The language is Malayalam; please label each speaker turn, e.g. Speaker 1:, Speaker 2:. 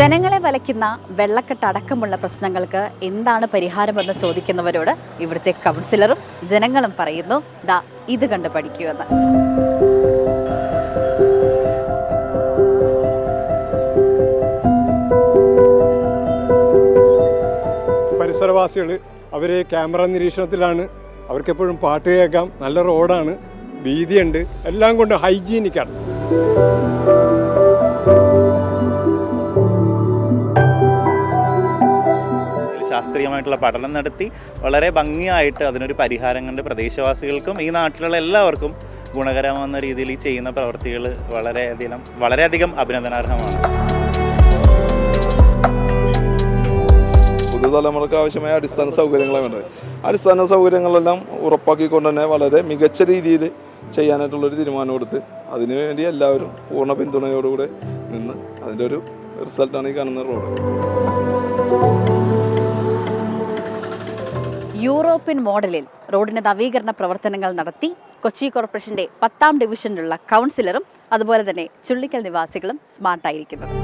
Speaker 1: ജനങ്ങളെ വലയ്ക്കുന്ന വെള്ളക്കെട്ട് അടക്കമുള്ള പ്രശ്നങ്ങൾക്ക് എന്താണ് പരിഹാരമെന്ന് ചോദിക്കുന്നവരോട് ഇവിടുത്തെ കൗൺസിലറും ജനങ്ങളും പറയുന്നു. ദാ ഇത് കണ്ട് പഠിക്കുമെന്ന്
Speaker 2: പരിസരവാസികൾ അവർ ക്യാമറ നിരീക്ഷണത്തിലാണ്. അവർക്കെപ്പോഴും പാട്ട് കേൾക്കാം. നല്ല റോഡാണ്. വീതിയുണ്ട്. എല്ലാം കൊണ്ട് ഹൈജീനിക്കാണ്.
Speaker 3: ശാസ്ത്രീയമായിട്ടുള്ള പഠനം നടത്തി വളരെ ഭംഗിയായിട്ട് അതിനൊരു പരിഹാരം കണ്ട് പ്രദേശവാസികൾക്കും ഈ നാട്ടിലുള്ള എല്ലാവർക്കും ഗുണകരമാകുന്ന രീതിയിൽ ഈ ചെയ്യുന്ന പ്രവൃത്തികൾ വളരെയധികം വളരെയധികം അഭിനന്ദനാർഹമാണ്.
Speaker 4: പുതുതലമുറക്ക് ആവശ്യമായ അടിസ്ഥാന സൗകര്യങ്ങളെ വേണ്ടത്. അടിസ്ഥാന സൗകര്യങ്ങളെല്ലാം ഉറപ്പാക്കിക്കൊണ്ട് തന്നെ വളരെ മികച്ച രീതിയിൽ ചെയ്യാനായിട്ടുള്ളൊരു തീരുമാനം എടുത്ത് അതിനുവേണ്ടി എല്ലാവരും പൂർണ പിന്തുണയോടുകൂടെ നിന്ന് അതിന്റെ ഒരു റിസൾട്ടാണ് ഈ കാണുന്ന റോഡ്.
Speaker 1: യൂറോപ്യൻ മോഡലിൽ റോഡിന്റെ നവീകരണ പ്രവർത്തനങ്ങൾ നടത്തി കൊച്ചി കോർപ്പറേഷന്റെ പത്താം ഡിവിഷനിലുള്ള കൗൺസിലറും അതുപോലെ തന്നെ ചുള്ളിക്കൽ നിവാസികളും സ്മാർട്ടായിരിക്കുന്നത്.